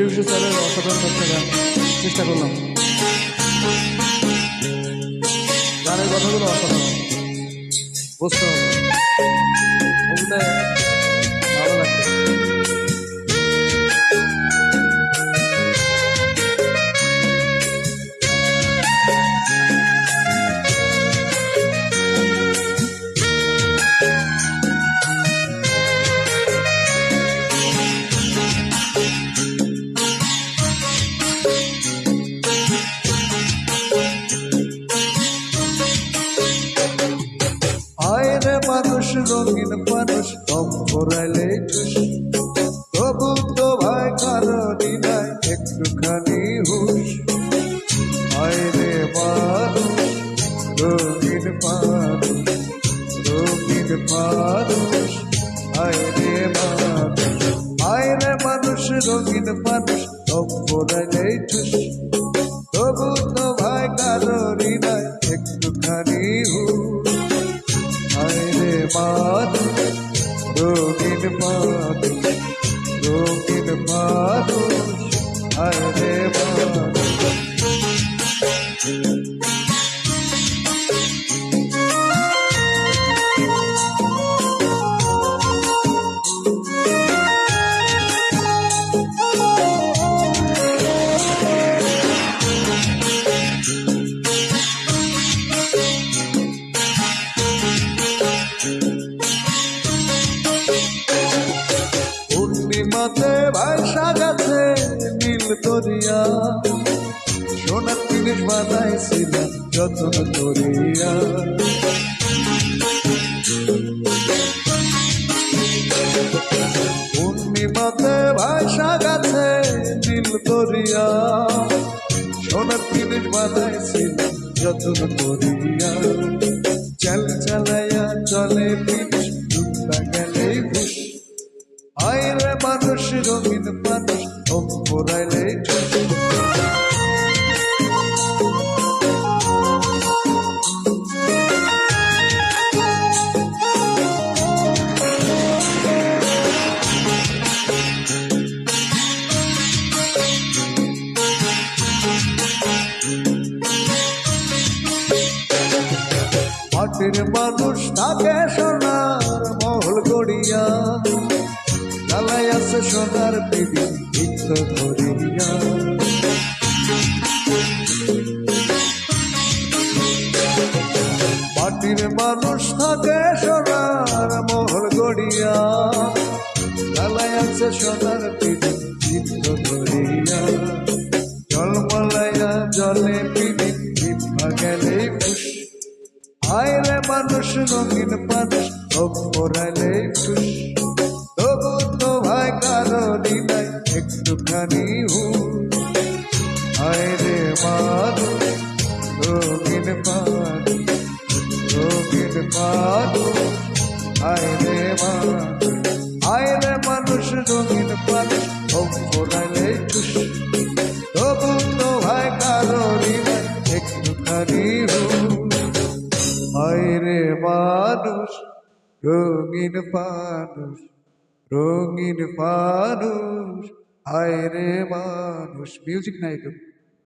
Television channel অসাধারণ করতে চেষ্টা করলাম। গানের কথাগুলো অসাধারণ। বুঝতে হবে রঙিন মানুষ কম করাইলে ঠুস তবু তো ভাই কারণই নাই, একটুখানি আয় রে মানুষ, রঙিন মানুষ রঙিন মানুষ রে মানুষ রে মানুষ, রঙিন মানুষ কম করাইলে ঠুস তবু আরে রোগীর রোগিন রোগীর রোগিন হরে আরে দরিয়া সোনার জিনিস বানাইছিলাম, যত্ন করিয়া। পূর্ণিমাতে ভাইসা গেছে নীল দরিয়া সোনার জিনিস বানাইছিলাম, যত্ন করিয়া। চাল চালাইয়া চলে পিস ডুবলা গেলেই ভুষ আইরে মানুষ রঙিন মানুষ অপরাইলে মাটির মানুষ থাকে সোনার মহল গড়িয়া গালাই আছে সোনার পিড়ি ভিত্ত ধরিয়া। মাটির মানুষ থাকে সোনার মহল গড়িয়া। গালাই আছে সোনার পিড়ি ভিত্ত ধরিয়া। জলমলাইয়া জলে পিড়ি বিভা গেলেই ফুস আইলে মানুষ, রঙিন মানুষ অপরাইলে খুশ। নাই, একটুখানি হু। আইরে মানুষ রঙিন মানুষ রঙিন মানুষ আইরে মানুষ আইরে মানুষ, রঙিন মানুষ অপরাইলে খুশ তবু তো ভাই কারণই নাই, একটুখানি হু। আইরে মানুষ, রঙিন মানুষ রঙিন মানুষ আইরে মানুষ মিউজিক নাই তো